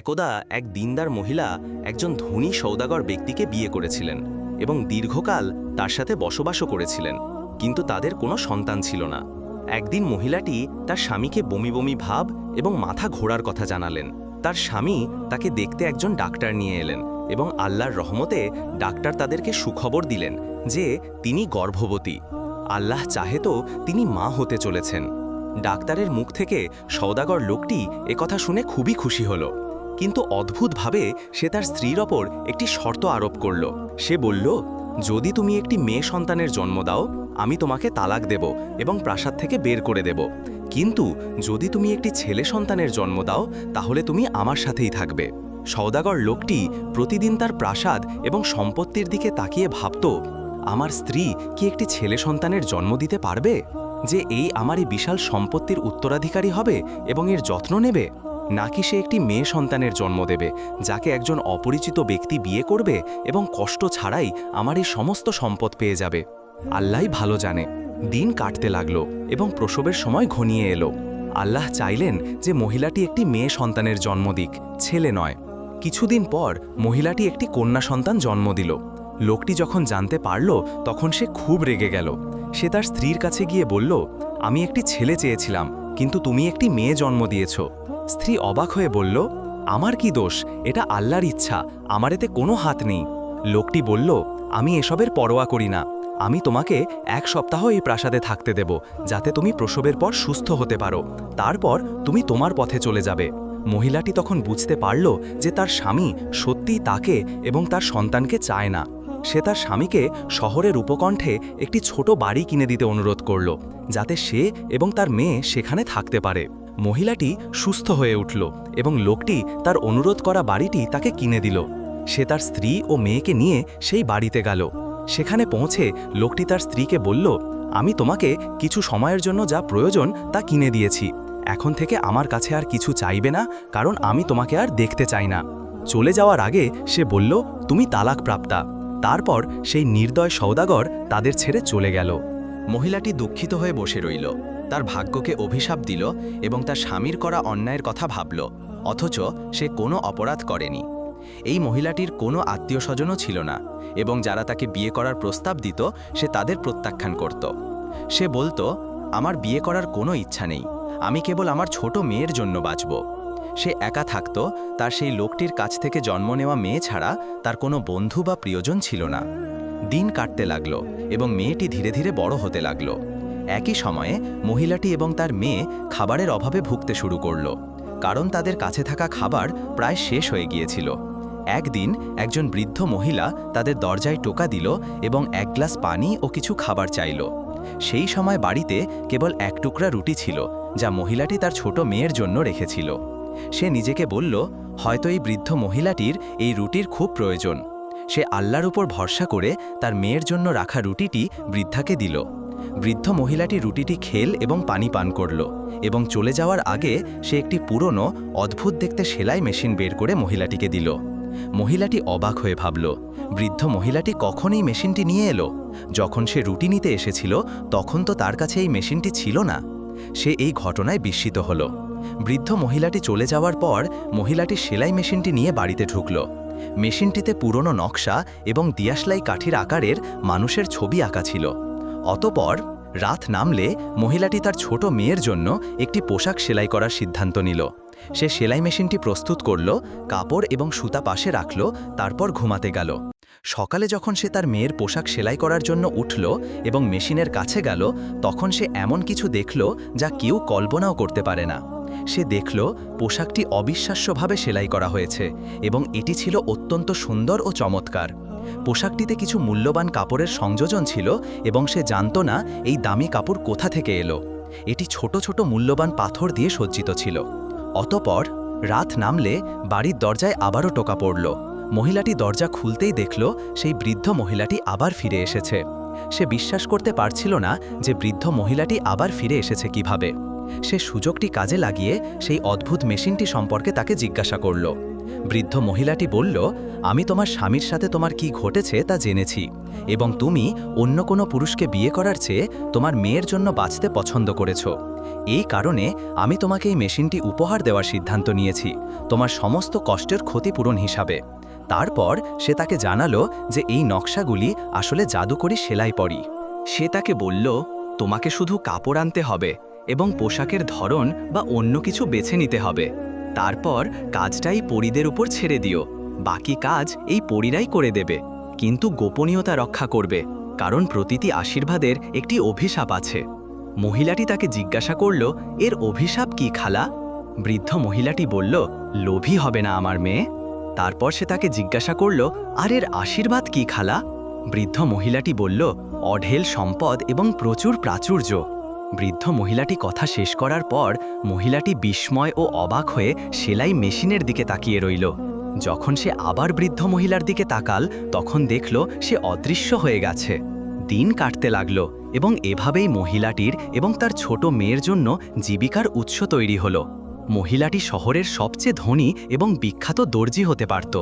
একদা এক দিনদার মহিলা একজন ধনী সৌদাগর ব্যক্তিকে বিয়ে করেছিলেন এবং দীর্ঘকাল তার সাথে বসবাসও করেছিলেন, কিন্তু তাদের কোনো সন্তান ছিল না। একদিন মহিলাটি তার স্বামীকে বমি বমি ভাব এবং মাথা ঘোরার কথা জানালেন। তার স্বামী তাকে দেখতে একজন ডাক্তার নিয়ে এলেন এবং আল্লাহর রহমতে ডাক্তার তাদেরকে সুখবর দিলেন যে তিনি গর্ভবতী। আল্লাহ চাহে তো তিনি মা হতে চলেছেন। ডাক্তারের মুখ থেকে সৌদাগর লোকটি একথা শুনে খুবই খুশি হলো। কিন্তু অদ্ভুতভাবে সে তার স্ত্রীর ওপর একটি শর্ত আরোপ করল। সে বলল, যদি তুমি একটি মেয়ে সন্তানের জন্ম দাও, আমি তোমাকে তালাক দেব এবং প্রাসাদ থেকে বের করে দেব। কিন্তু যদি তুমি একটি ছেলে সন্তানের জন্ম দাও, তাহলে তুমি আমার সাথেই থাকবে। সৌদাগর লোকটি প্রতিদিন তার প্রাসাদ এবং সম্পত্তির দিকে তাকিয়ে ভাবত, আমার স্ত্রী কি একটি ছেলে সন্তানের জন্ম দিতে পারবে? যে এই আমার এই বিশাল সম্পত্তির উত্তরাধিকারী হবে এবং এর যত্ন নেবে? নাকি সে একটি মেয়ে সন্তানের জন্ম দেবে, যাকে একজন অপরিচিত ব্যক্তি বিয়ে করবে এবং কষ্ট ছাড়াই আমার এই সমস্ত সম্পদ পেয়ে যাবে। আল্লাহই ভালো জানে। দিন কাটতে লাগল এবং প্রসবের সময় ঘনিয়ে এলো। আল্লাহ চাইলেন যে মহিলাটি একটি মেয়ে সন্তানের জন্ম দিক, ছেলে নয়। কিছুদিন পর মহিলাটি একটি কন্যা সন্তান জন্ম দিল। লোকটি যখন জানতে পারল, তখন সে খুব রেগে গেল। সে তার স্ত্রীর কাছে গিয়ে বলল, আমি একটি ছেলে চেয়েছিলাম, কিন্তু তুমি একটি মেয়ে জন্ম দিয়েছ। স্ত্রী অবাক হয়ে বলল, আমার কি দোষ? এটা আল্লাহর ইচ্ছা। আমার এতে কোনো হাত নেই। লোকটি বলল, আমি এসবের পরোয়া করি না। আমি তোমাকে এক সপ্তাহ এই প্রাসাদে থাকতে দেব, যাতে তুমি প্রসবের পর সুস্থ হতে পারো। তারপর তুমি তোমার পথে চলে যাবে। মহিলাটি তখন বুঝতে পারল যে তার স্বামী সত্যিই তাকে এবং তার সন্তানকে চায় না। সে তার স্বামীকে শহরের উপকণ্ঠে একটি ছোট বাড়ি কিনে দিতে অনুরোধ করল, যাতে সে এবং তার মেয়ে সেখানে থাকতে পারে। মহিলাটি সুস্থ হয়ে উঠল এবং লোকটি তার অনুরোধ করা বাড়িটি তাকে কিনে দিল। সে তার স্ত্রী ও মেয়েকে নিয়ে সেই বাড়িতে গেল। সেখানে পৌঁছে লোকটি তার স্ত্রীকে বলল, আমি তোমাকে কিছু সময়ের জন্য যা প্রয়োজন তা কিনে দিয়েছি। এখন থেকে আমার কাছে আর কিছু চাইবে না, কারণ আমি তোমাকে আর দেখতে চাই না। চলে যাওয়ার আগে সে বলল, তুমি তালাক প্রাপ্তা তারপর সেই নির্দয় সৌদাগর তাদের ছেড়ে চলে গেল। মহিলাটি দুঃখিত হয়ে বসে রইল। তার ভাগ্যকে অভিশাপ দিল এবং তার স্বামীর করা অন্যায়ের কথা ভাবল, অথচ সে কোনো অপরাধ করেনি। এই মহিলাটির কোনো আত্মীয় স্বজনও ছিল না এবং যারা তাকে বিয়ে করার প্রস্তাব দিত, সে তাদের প্রত্যাখ্যান করত। সে বলতো, আমার বিয়ে করার কোনো ইচ্ছা নেই, আমি কেবল আমার ছোট মেয়ের জন্য বাঁচব। সে একা থাকত, তার সেই লোকটির কাছ থেকে জন্ম নেওয়া মেয়ে ছাড়া তার কোনো বন্ধু বা প্রিয়জন ছিল না। দিন কাটতে লাগল এবং মেয়েটি ধীরে ধীরে বড় হতে লাগল। একই সময়ে মহিলাটি এবং তার মেয়ে খাবারের অভাবে ভুগতে শুরু করল, কারণ তাদের কাছে থাকা খাবার প্রায় শেষ হয়ে গিয়েছিল। একদিন একজন বৃদ্ধ মহিলা তাদের দরজায় টোকা দিল এবং এক গ্লাস পানি ও কিছু খাবার চাইল। সেই সময় বাড়িতে কেবল এক টুকরা রুটি ছিল, যা মহিলাটি তার ছোট মেয়ের জন্য রেখেছিল। সে নিজেকে বলল, হয়তো এই বৃদ্ধ মহিলাটির এই রুটির খুব প্রয়োজন। সে আল্লাহর উপর ভরসা করে তার মেয়ের জন্য রাখা রুটিটি বৃদ্ধাকে দিল। বৃদ্ধ মহিলাটি রুটিটি খেল এবং পানি পান করল এবং চলে যাওয়ার আগে সে একটি পুরনো, অদ্ভুত দেখতে সেলাই মেশিন বের করে মহিলাটিকে দিল। মহিলাটি অবাক হয়ে ভাবল, বৃদ্ধ মহিলাটি কখনই মেশিনটি নিয়ে এলো? যখন সে রুটি নিতে এসেছিল, তখন তো তার কাছে এই মেশিনটি ছিল না। সে এই ঘটনায় বিস্মিত হল। বৃদ্ধ মহিলাটি চলে যাওয়ার পর মহিলাটি সেলাই মেশিনটি নিয়ে বাড়িতে ঢুকল। মেশিনটিতে পুরনো নকশা এবং দিয়াশলাই কাঠির আকারের মানুষের ছবি আঁকা ছিল। অতপর রাত নামলে মহিলাটি তার ছোট মেয়ের জন্য একটি পোশাক সেলাই করার সিদ্ধান্ত নিল। সে সেলাই মেশিনটি প্রস্তুত করল, কাপড় এবং সুতা পাশে রাখল, তারপর ঘুমাতে গেল। সকালে যখন সে তার মেয়ের পোশাক সেলাই করার জন্য উঠল এবং মেশিনের কাছে গেল, তখন সে এমন কিছু দেখল যা কেউ কল্পনাও করতে পারে না। সে দেখল, পোশাকটি অবিশ্বাস্যভাবে সেলাই করা হয়েছে এবং এটি ছিল অত্যন্ত সুন্দর ও চমৎকার। পোশাকটিতে কিছু মূল্যবান কাপড়ের সংযোজন ছিল এবং সে জানত না এই দামি কাপড় কোথা থেকে এলো। এটি ছোট ছোট মূল্যবান পাথর দিয়ে সজ্জিত ছিল। অতপর রাত নামলে বাড়ির দরজায় আবারও টোকা পড়ল। মহিলাটি দরজা খুলতেই দেখল সেই বৃদ্ধ মহিলাটি আবার ফিরে এসেছে। সে বিশ্বাস করতে পারছিল না যে বৃদ্ধ মহিলাটি আবার ফিরে এসেছে কীভাবে। সে সুযোগটি কাজে লাগিয়ে সেই অদ্ভুত মেশিনটি সম্পর্কে তাকে জিজ্ঞাসা করল। বৃদ্ধ মহিলাটি বলল, আমি তোমার স্বামীর সাথে তোমার কি ঘটেছে তা জেনেছি এবং তুমি অন্য কোনো পুরুষকে বিয়ে করার চেয়ে তোমার মেয়ের জন্য বাঁচতে পছন্দ করেছ। এই কারণে আমি তোমাকে এই মেশিনটি উপহার দেওয়ার সিদ্ধান্ত নিয়েছি, তোমার সমস্ত কষ্টের ক্ষতিপূরণ হিসাবে। তারপর সে তাকে জানালো যে এই নকশাগুলি আসলে জাদুকরি সেলাই পরি। সে তাকে বলল, তোমাকে শুধু কাপড় আনতে হবে এবং পোশাকের ধরন বা অন্য কিছু বেছে নিতে হবে। তারপর কাজটাই পরিদের উপর ছেড়ে দিও। বাকি কাজ এই পরিরাই করে দেবে। কিন্তু গোপনীয়তা রক্ষা করবে, কারণ প্রতিটি আশীর্বাদের একটি অভিশাপ আছে। মহিলাটি তাকে জিজ্ঞাসা করল, এর অভিশাপ কি খালা? বৃদ্ধ মহিলাটি বলল, লোভী হবে না আমার মেয়ে। তারপর সে তাকে জিজ্ঞাসা করল, আর এর আশীর্বাদ কি খালা? বৃদ্ধ মহিলাটি বলল, অঢেল সম্পদ এবং প্রচুর প্রাচুর্য। বৃদ্ধ মহিলাটি কথা শেষ করার পর মহিলাটি বিস্ময় ও অবাক হয়ে সেলাই মেশিনের দিকে তাকিয়ে রইল। যখন সে আবার বৃদ্ধ মহিলার দিকে তাকাল, তখন দেখল সে অদৃশ্য হয়ে গেছে। দিন কাটতে লাগল এবং এভাবেই মহিলাটির এবং তার ছোট মেয়ের জন্য জীবিকার উৎস তৈরি হল। মহিলাটি শহরের সবচেয়ে ধনী এবং বিখ্যাত দর্জি হতে পারত।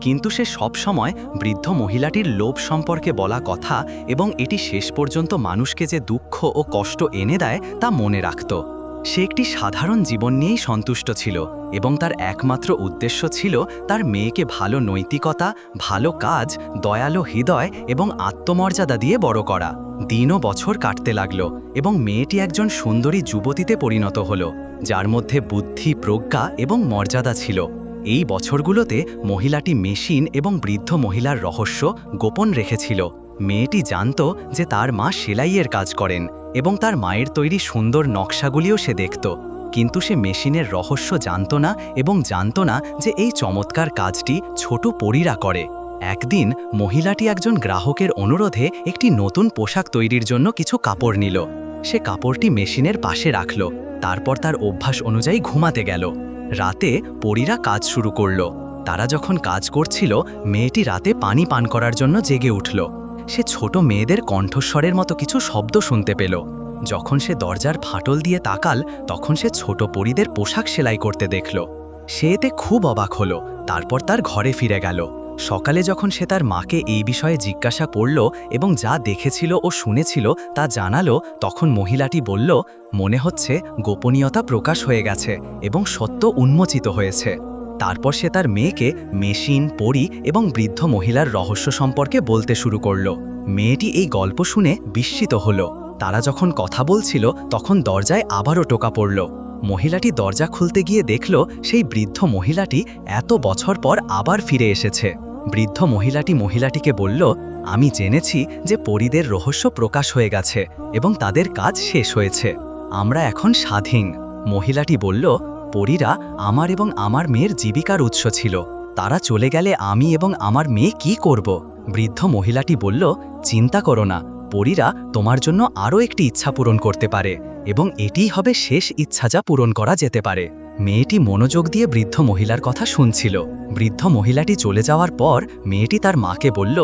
কিন্তু সে সবসময় বৃদ্ধ মহিলাটির লোভ সম্পর্কে বলা কথা এবং এটি শেষ পর্যন্ত মানুষকে যে দুঃখ ও কষ্ট এনে দেয় তা মনে রাখত। সে একটি সাধারণ জীবন নিয়েই সন্তুষ্ট ছিল এবং তার একমাত্র উদ্দেশ্য ছিল তার মেয়েকে ভালো নৈতিকতা, ভালো কাজ, দয়ালু হৃদয় এবং আত্মমর্যাদা দিয়ে বড় করা। দিনও বছর কাটতে লাগল এবং মেয়েটি একজন সুন্দরী যুবতীতে পরিণত হল, যার মধ্যে বুদ্ধি, প্রজ্ঞা এবং মর্যাদা ছিল। এই বছরগুলোতে মহিলাটি মেশিন এবং বৃদ্ধ মহিলার রহস্য গোপন রেখেছিল। মেয়েটি জানত যে তার মা সেলাইয়ের কাজ করেন এবং তার মায়ের তৈরি সুন্দর নকশাগুলিও সে দেখত। কিন্তু সে মেশিনের রহস্য জানত না এবং জানত না যে এই চমৎকার কাজটি ছোট পরীরা করে। একদিন মহিলাটি একজন গ্রাহকের অনুরোধে একটি নতুন পোশাক তৈরির জন্য কিছু কাপড় নিল। সে কাপড়টি মেশিনের পাশে রাখল। তারপর তার অভ্যাস অনুযায়ী ঘুমাতে গেল। রাতে পরীরা কাজ শুরু করল। তারা যখন কাজ করছিল, মেয়েটি রাতে পানি পান করার জন্য জেগে উঠল। সে ছোট মেয়েদের কণ্ঠস্বরের মতো কিছু শব্দ শুনতে পেল। যখন সে দরজার ফাটল দিয়ে তাকাল, তখন সে ছোট পরীদের পোশাক সেলাই করতে দেখল। সে এতে খুব অবাক হলো, তারপর তার ঘরে ফিরে গেল। সকালে যখন সে তার মাকে এই বিষয়ে জিজ্ঞাসা করল এবং যা দেখেছিল ও শুনেছিল তা জানালো, তখন মহিলাটি বলল, মনে হচ্ছে গোপনীয়তা প্রকাশ হয়ে গেছে এবং সত্য উন্মোচিত হয়েছে। তারপর সে তার মেয়েকে মেশিন, পরি এবং বৃদ্ধ মহিলার রহস্য সম্পর্কে বলতে শুরু করল। মেয়েটি এই গল্প শুনে বিস্মিত হল। তারা যখন কথা বলছিল, তখন দরজায় আবারও টোকা পড়ল। মহিলাটি দরজা খুলতে গিয়ে দেখল, সেই বৃদ্ধ মহিলাটি এত বছর পর আবার ফিরে এসেছে। বৃদ্ধ মহিলাটি মহিলাটিকে বলল, আমি জেনেছি যে পরীদের রহস্য প্রকাশ হয়ে গেছে এবং তাদের কাজ শেষ হয়েছে। আমরা এখন স্বাধীন। মহিলাটি বলল, পরীরা আমার এবং আমার মেয়ের জীবিকার উৎস ছিল। তারা চলে গেলে আমি এবং আমার মেয়ে কি করব? বৃদ্ধ মহিলাটি বলল, চিন্তা করো না, পরীরা তোমার জন্য আরও একটি ইচ্ছা পূরণ করতে পারে এবং এটিই হবে শেষ ইচ্ছা যা পূরণ করা যেতে পারে। মেয়েটি মনোযোগ দিয়ে বৃদ্ধ মহিলার কথা শুনছিল। বৃদ্ধ মহিলাটি চলে যাওয়ার পর মেয়েটি তার মাকে বলল,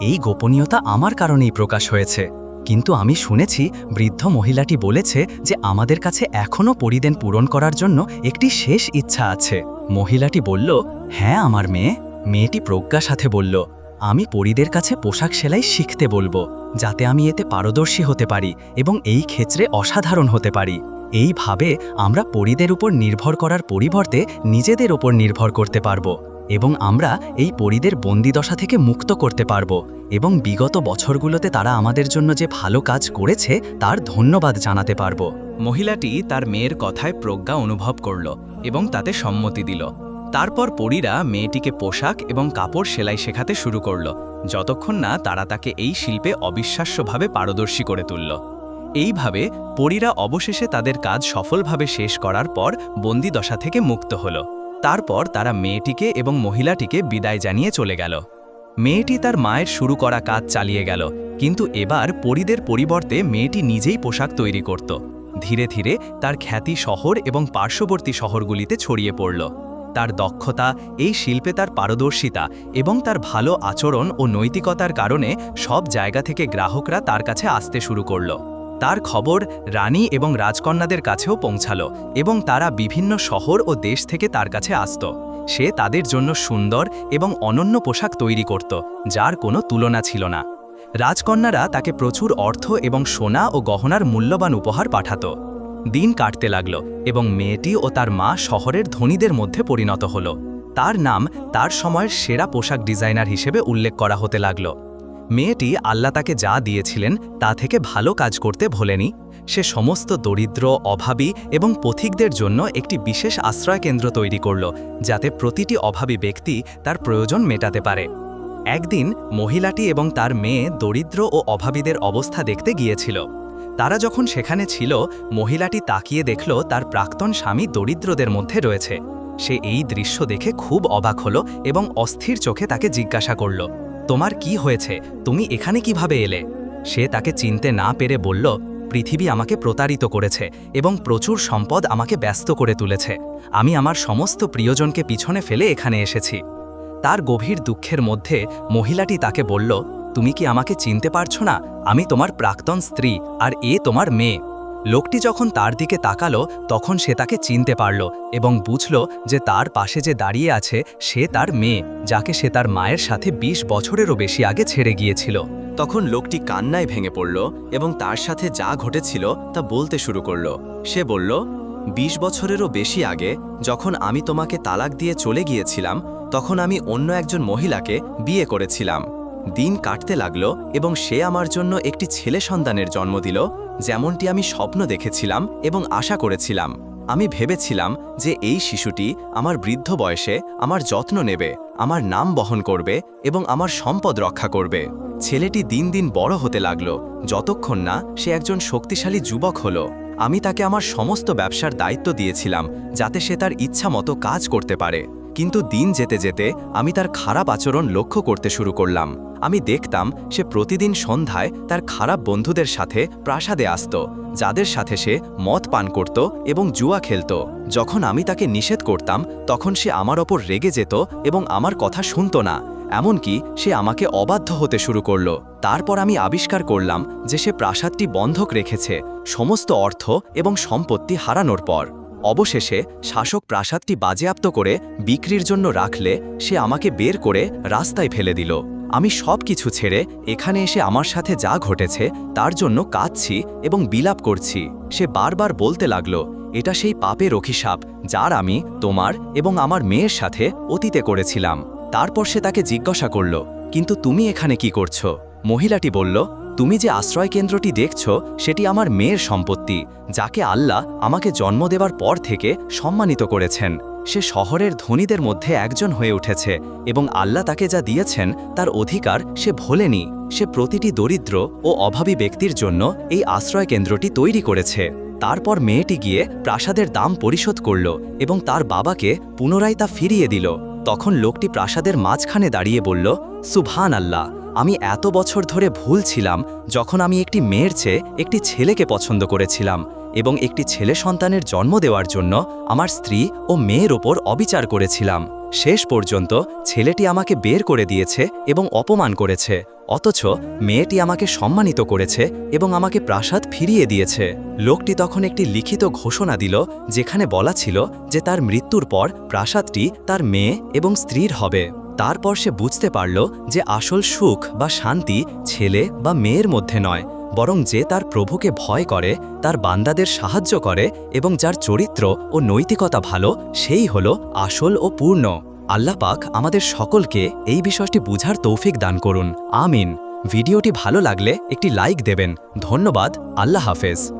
এই গোপনীয়তা আমার কারণেই প্রকাশ হয়েছে। কিন্তু আমি শুনেছি বৃদ্ধ মহিলাটি বলেছে যে আমাদের কাছে এখনও পরিদেন পূরণ করার জন্য একটি শেষ ইচ্ছা আছে। মহিলাটি বলল হ্যাঁ আমার মেয়ে। মেয়েটি প্রজ্ঞা সাথে বলল, আমি পরিদের কাছে পোশাক সেলাই শিখতে বলব, যাতে আমি এতে পারদর্শী হতে পারি এবং এই ক্ষেত্রে অসাধারণ হতে পারি। এইভাবে আমরা পরিদের উপর নির্ভর করার পরিবর্তে নিজেদের উপর নির্ভর করতে পারব এবং আমরা এই পরিদের বন্দিদশা থেকে মুক্ত করতে পারব এবং বিগত বছরগুলোতে তারা আমাদের জন্য যে ভালো কাজ করেছে, তার ধন্যবাদ জানাতে পারব। মহিলাটি তার মেয়ের কথায় প্রজ্ঞা অনুভব করল এবং তাতে সম্মতি দিল। তারপর পরীরা মেয়েটিকে পোশাক এবং কাপড় সেলাই শেখাতে শুরু করল, যতক্ষণ না তারা তাকে এই শিল্পে অবিশ্বাস্যভাবে পারদর্শী করে তুলল। এইভাবে পরীরা অবশেষে তাদের কাজ সফলভাবে শেষ করার পর বন্দিদশা থেকে মুক্ত হল। তারপর তারা মেয়েটিকে এবং মহিলাটিকে বিদায় জানিয়ে চলে গেল। মেয়েটি তার মায়ের শুরু করা কাজ চালিয়ে গেল, কিন্তু এবার পরীদের পরিবর্তে মেয়েটি নিজেই পোশাক তৈরি করত। ধীরে ধীরে তার খ্যাতি শহর এবং পার্শ্ববর্তী শহরগুলিতে ছড়িয়ে পড়ল। তার দক্ষতা, এই শিল্পে তার পারদর্শিতা এবং তার ভালো আচরণ ও নৈতিকতার কারণে সব জায়গা থেকে গ্রাহকরা তার কাছে আসতে শুরু করল। তার খবর রানী এবং রাজকন্যাদের কাছেও পৌঁছালো এবং তারা বিভিন্ন শহর ও দেশ থেকে তার কাছে আসত। সে তাদের জন্য সুন্দর এবং অনন্য পোশাক তৈরি করত, যার কোনো তুলনা ছিল না। রাজকন্যারা তাকে প্রচুর অর্থ এবং সোনা ও গহনার মূল্যবান উপহার পাঠাত। দিন কাটতে লাগল এবং মেয়েটি ও তার মা শহরের ধনীদের মধ্যে পরিণত হল। তার নাম তার সময়ের সেরা পোশাক ডিজাইনার হিসেবে উল্লেখ করা হতে লাগল। মেয়েটি আল্লাহ তাকে যা দিয়েছিলেন তা থেকে ভালো কাজ করতে ভোলেনি। সে সমস্ত দরিদ্র, অভাবী এবং পথিকদের জন্য একটি বিশেষ আশ্রয়কেন্দ্র তৈরি করল, যাতে প্রতিটি অভাবী ব্যক্তি তার প্রয়োজন মেটাতে পারে। একদিন মহিলাটি এবং তার মেয়ে দরিদ্র ও অভাবীদের অবস্থা দেখতে গিয়েছিল। তারা যখন সেখানে ছিল, মহিলাটি তাকিয়ে দেখল তার প্রাক্তন স্বামী দরিদ্রদের মধ্যে রয়েছে। সে এই দৃশ্য দেখে খুব অবাক হল এবং অস্থির চোখে তাকে জিজ্ঞাসা করল তোমার কি হয়েছে? তুমি এখানে কীভাবে এলে? সে তাকে চিনতে না পেরে বলল, পৃথিবী আমাকে প্রতারিত করেছে এবং প্রচুর সম্পদ আমাকে ব্যস্ত করে তুলেছে। আমি আমার সমস্ত প্রিয়জনকে পিছনে ফেলে এখানে এসেছি। তার গভীর দুঃখের মধ্যে মহিলাটি তাকে বলল, তুমি কি আমাকে চিনতে পারছ না? আমি তোমার প্রাক্তন স্ত্রী আর এ তোমার মেয়ে। লোকটি যখন তার দিকে তাকালো, তখন সে তাকে চিনতে পারল এবং বুঝল যে তার পাশে যে দাঁড়িয়ে আছে, সে তার মেয়ে, যাকে সে তার মায়ের সাথে ২০ বছরেরও বেশি আগে ছেড়ে গিয়েছিল। তখন লোকটি কান্নায় ভেঙে পড়ল এবং তার সাথে যা ঘটেছিল তা বলতে শুরু করল। সে বলল ২০ বছরেরও বেশি আগে, যখন আমি তোমাকে তালাক দিয়ে চলে গিয়েছিলাম, তখন আমি অন্য একজন মহিলাকে বিয়ে করেছিলাম। দিন কাটতে লাগল এবং সে আমার জন্য একটি ছেলে সন্তানের জন্ম দিল যেমনটি আমি স্বপ্ন দেখেছিলাম এবং আশা করেছিলাম। আমি ভেবেছিলাম যে এই শিশুটি আমার বৃদ্ধ বয়সে আমার যত্ন নেবে, আমার নাম বহন করবে এবং আমার সম্পদ রক্ষা করবে। ছেলেটি দিন দিন বড় হতে লাগল, যতক্ষণ না সে একজন শক্তিশালী যুবক হলো। আমি তাকে আমার সমস্ত ব্যবসার দায়িত্ব দিয়েছিলাম যাতে সে তার ইচ্ছা মতো কাজ করতে পারে। কিন্তু দিন যেতে যেতে আমি তার খারাপ আচরণ লক্ষ্য করতে শুরু করলাম। আমি দেখতাম সে প্রতিদিন সন্ধ্যায় তার খারাপ বন্ধুদের সাথে প্রাসাদে আসত, যাদের সাথে সে মদ পান করত এবং জুয়া খেলত। যখন আমি তাকে নিষেধ করতাম, তখন সে আমার ওপর রেগে যেত এবং আমার কথা শুনত না, এমনকি সে আমাকে অবাধ্য হতে শুরু করল। তারপর আমি আবিষ্কার করলাম যে সে প্রাসাদটি বন্ধক রেখেছে, সমস্ত অর্থ এবং সম্পত্তি হারানোর পর। অবশেষে শাসক প্রাসাদটি বাজেয়াপ্ত করে বিক্রির জন্য রাখলে সে আমাকে বের করে রাস্তায় ফেলে দিল। আমি সব কিছু ছেড়ে এখানে এসে আমার সাথে যা ঘটেছে তার জন্য কাঁদছি এবং বিলাপ করছি। সে বারবার বলতে লাগল, এটা সেই পাপের অভিশাপ যার আমি তোমার এবং আমার মেয়ের সাথে অতীতে করেছিলাম। তারপর সে তাকে জিজ্ঞাসা করল, কিন্তু তুমি এখানে কি করছ? মহিলাটি বলল তুমি যে আশ্রয় কেন্দ্রটি দেখছ, সেটি আমার মেয়ের সম্পত্তি, যাকে আল্লাহ আমাকে জন্ম দেবার পর থেকে সম্মানিত করেছেন। সে শহরের ধনীদের মধ্যে একজন হয়ে উঠেছে, এবং আল্লাহ তাকে যা দিয়েছেন, তার অধিকার সে ভোলেনি। সে প্রতিটি দরিদ্র ও অভাবী ব্যক্তির জন্য এই আশ্রয় কেন্দ্রটি তৈরি করেছে। তারপর মেয়েটি গিয়ে প্রাসাদের দাম পরিশোধ করল, এবং তার বাবাকে পুনরায় তা ফিরিয়ে দিল। তখন লোকটি প্রাসাদের মাঝখানে দাঁড়িয়ে বলল সুভান আল্লাহ আমি এত বছর ধরে ভুল ছিলাম যখন আমি একটি মেয়ের চেয়ে একটি ছেলেকে পছন্দ করেছিলাম এবং একটি ছেলে সন্তানের জন্ম দেওয়ার জন্য আমার স্ত্রী ও মেয়ের ওপর অবিচার করেছিলাম। শেষ পর্যন্ত ছেলেটি আমাকে বের করে দিয়েছে এবং অপমান করেছে, অথচ মেয়েটি আমাকে সম্মানিত করেছে এবং আমাকে প্রাসাদ ফিরিয়ে দিয়েছে। লোকটি তখন একটি লিখিত ঘোষণা দিল, যেখানে বলা ছিল যে তার মৃত্যুর পর প্রাসাদটি তার মেয়ে এবং স্ত্রীর হবে। তারপর সে বুঝতে পারল যে আসল সুখ বা শান্তি ছেলে বা মেয়ের মধ্যে নয়, বরং যে তার প্রভুকে ভয় করে, তার বান্দাদের সাহায্য করে এবং যার চরিত্র ও নৈতিকতা ভালো, সেই হল আসল ও পূর্ণ। আল্লাহ পাক আমাদের সকলকে এই বিষয়টি বুঝার তৌফিক দান করুন। আমিন। ভিডিওটি ভালো লাগলে একটি লাইক দেবেন। ধন্যবাদ। আল্লাহ হাফেজ।